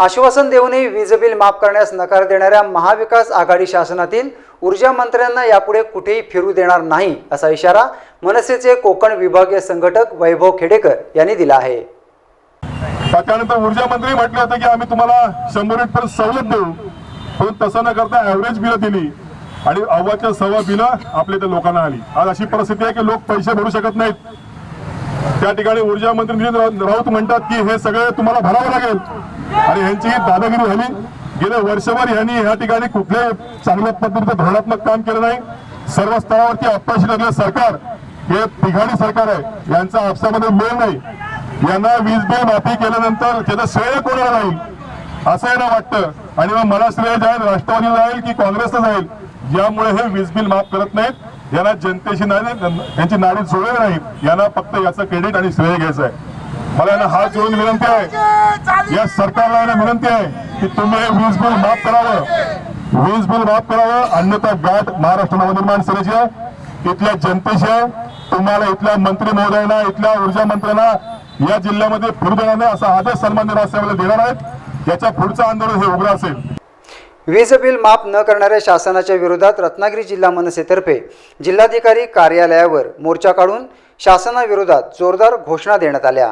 आश्वासन देऊनही वीज बिल माफ करण्यास नकार देणाऱ्या महाविकास आघाडी शासनातील ऊर्जा मंत्र्यांना यापुढे कुठेही फिरू देणार नाही असा इशारा मनसेचे कोकण विभागीय संघटक वैभव खेडेकर यांनी दिला आहे. त्याच्यानंतर ऊर्जा मंत्री म्हटले होते की आम्ही तुम्हाला शंभर युनिट पर्यंत सवलत देऊ पण तसं न करता ऍव्हरेज बिलं दिली आणि अव्वाच्या सव्वा बिलं आपल्या त्या लोकांना आली. आज अशी परिस्थिती आहे की लोक पैसे भरू शकत नाहीत. त्या ठिकाणी ऊर्जा मंत्री नितीन राऊत राऊत म्हणतात की हे सगळे तुम्हाला भरावं लागेल. आणि यांची ही दादागिरी झाली. गेले वर्षभर यांनी या ठिकाणी कुठल्याही चांगल्या पद्धतीचं धोरणात्मक काम केलं नाही. सर्व स्तरावरती अपयशी लागलं सरकार हे तिघाणी सरकार आहे. यांचा आपसामध्ये मेळ नाही. यांना वीज बिल माफी केल्यानंतर त्याचं श्रेय कोणाला राहील? असं यांना वाटतं. आणि मग मला श्रेय जाईल राष्ट्रवादीला जाईल की काँग्रेसला जाईल? ज्यामुळे हे वीज बिल माफ करत नाहीत. यांना जनतेशी नाही यांची नाडी जोडलेली नाही. यांना फक्त याचं क्रेडिट आणि श्रेय घ्यायचं आहे. मला यांना हात जोडून विनंती आहे. या सरकारला यांना विनंती आहे की तुम्ही हे वीज बिल माफ करावं. वीज बिल माफ करावं अन्यथा गाठ महाराष्ट्र नवनिर्माण सेनेची आहे. इथल्या जनतेशी आहे. तुम्हाला इथल्या मंत्री महोदयांना इथल्या ऊर्जा मंत्र्यांना या जिल्ह्यामध्ये फिरू देणार नाही असा आदेश सन्मान राष्ट्रपती देणार आहेत. याच्या पुढचं आंदोलन हे उघडं असेल. वीज बिल माफ न करणाऱ्या शासनाच्या विरोधात रत्नागिरी जिल्हा मनसेतर्फे जिल्हाधिकारी कार्यालयावर मोर्चा काढून शासनाविरोधात जोरदार घोषणा देण्यात आल्या.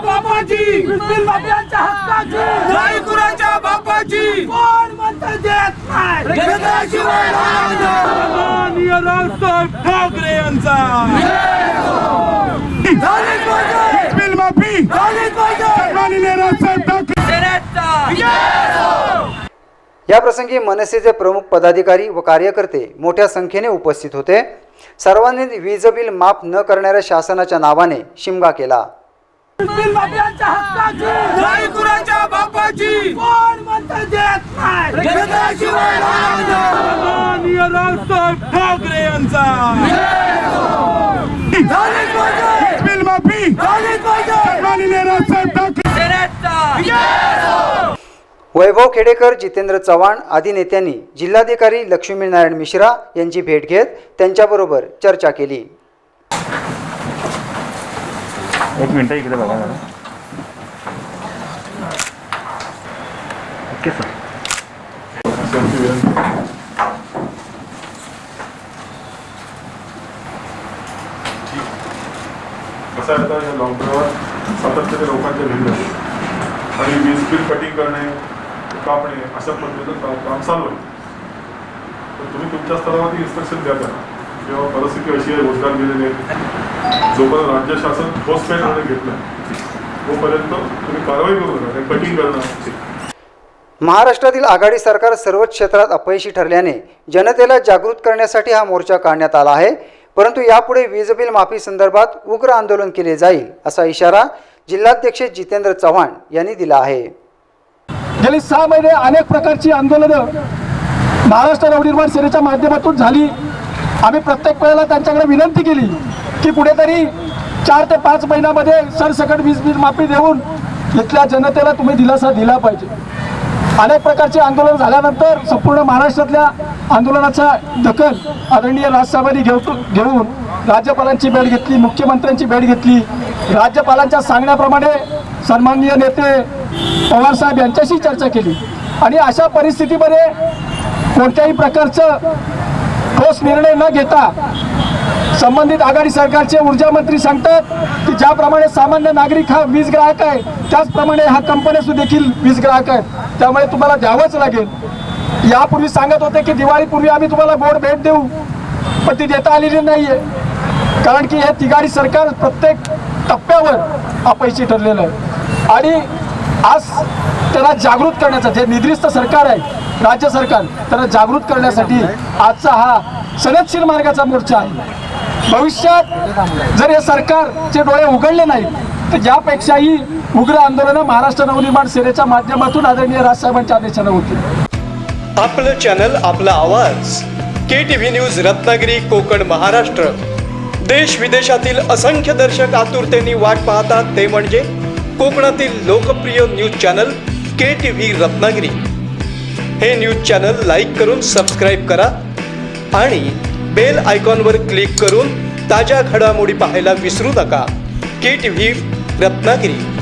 बापाची कुणाच्या बापाची. कोण म्हणतं देत नाही? रावसाहेब ठाकरे यांचा झालीच पाहिजे बिल माफी झालीच पाहिजे माननीय रावसाहेब ठाकरे सेनेचा या प्रसंगी मनसेचे प्रमुख पदाधिकारी व कार्यकर्ते मोठ्या संख्येने उपस्थित होते. सर्वांनी वीज बिल माफ न करणाऱ्या शासनाच्या नावाने शिमगा केला. बिल वैभव खेडेकर जितेंद्र चव्हाण आदी नेत्यांनी जिल्हाधिकारी लक्ष्मीनारायण मिश्रा यांची भेट घेत त्यांच्याबरोबर चर्चा केली. एक मिनटं इकडे बघा जरा. Okay sir. लॉकडाऊनवर सातत्याने लोकांच्या भिन्न आणि वीज बिल कटिंग करणे कापणे अशा पद्धतीचं काम काम चालू आहे. तर तुम्ही तुमच्या स्तरावरती इन्स्ट्रक्शन द्या त्यांना. किंवा परिस्थिती अशी आहे रोजगार दिलेले आहेत जोपर्यंत राज्य शासन ठोस काही निर्णय घेत तोपर्यंत तुम्ही कारवाई करू नका कटिंग करणं महाराष्ट्रातील आघाडी सरकार सर्वच क्षेत्रात अपयशी ठरल्याने जनतेला जागृत करण्यासाठी हा मोर्चा काढण्यात आला आहे. परंतु यापुढे वीज बिल माफी संदर्भात उग्र आंदोलन केले जाईल असा इशारा जिल्हाध्यक्ष जितेंद्र चव्हाण यांनी दिला आहे. गेली सहा महिने अनेक प्रकारची आंदोलनं महाराष्ट्र नवनिर्माण सेनेच्या माध्यमातून झाली. आम्ही प्रत्येक वेळेला त्यांच्याकडे विनंती केली की कुठेतरी चार ते पाच महिन्यामध्ये सरसकट वीज बिल माफी देऊन इथल्या जनतेला तुम्ही दिलासा दिला पाहिजे. अनेक प्रकारचे आंदोलन झाल्यानंतर संपूर्ण महाराष्ट्रातल्या आंदोलनाचा दखल आदरणीय राजसाहेबांनी घेऊ घेऊन राज्यपालांची भेट घेतली मुख्यमंत्र्यांची भेट घेतली. राज्यपालांच्या सांगण्याप्रमाणे सन्माननीय नेते पवारसाहेब यांच्याशी चर्चा केली. आणि अशा परिस्थितीमध्ये कोणत्याही प्रकारचं ठोस निर्णय न घेता संबंधित आघाडी सरकारचे ऊर्जा मंत्री सांगतात की ज्याप्रमाणे सामान्य नागरिक हा वीज ग्राहक आहे त्याचप्रमाणे हा कंपन्या देखील वीज ग्राहक आहे त्यामुळे तुम्हाला द्यावंच लागेल. यापूर्वी सांगत होते की दिवाळीपूर्वी आम्ही तुम्हाला बोर्ड भेट देऊ पण ती देता आलेली नाहीये. कारण की हे तिघाडी सरकार प्रत्येक टप्प्यावर अपयशी ठरलेलं आहे. आणि आज त्याला जागृत करण्याचं जे निद्रिस्त सरकार आहे राज्य सरकार त्याला जागृत करण्यासाठी आजचा हा सनदशील मार्गाचा मोर्चा आहे. भविष्यात जर या सरकारचे डोळे उघडले नाहीत तर यापेक्षाही उग्र आंदोलनं महाराष्ट्र नवनिर्माण सेनेच्या माध्यमातून आदरणीय राजसाहेबांच्या आदेशानं होतील. आपलं चॅनल आपला आवाज K T V news Ratnagiri Konkan Maharashtra. देश विदेशातील असंख्य दर्शक आतुरतेने वाट पाहतात ते म्हणजे कोकणातील लोकप्रिय news channel K T V Ratnagiri. हे न्यूज चॅनल लाईक करून सबस्क्राईब करा आणि बेल आयकॉनवर क्लिक करून ताज्या घडामोडी पाहायला विसरू नका. K T V Ratnagiri.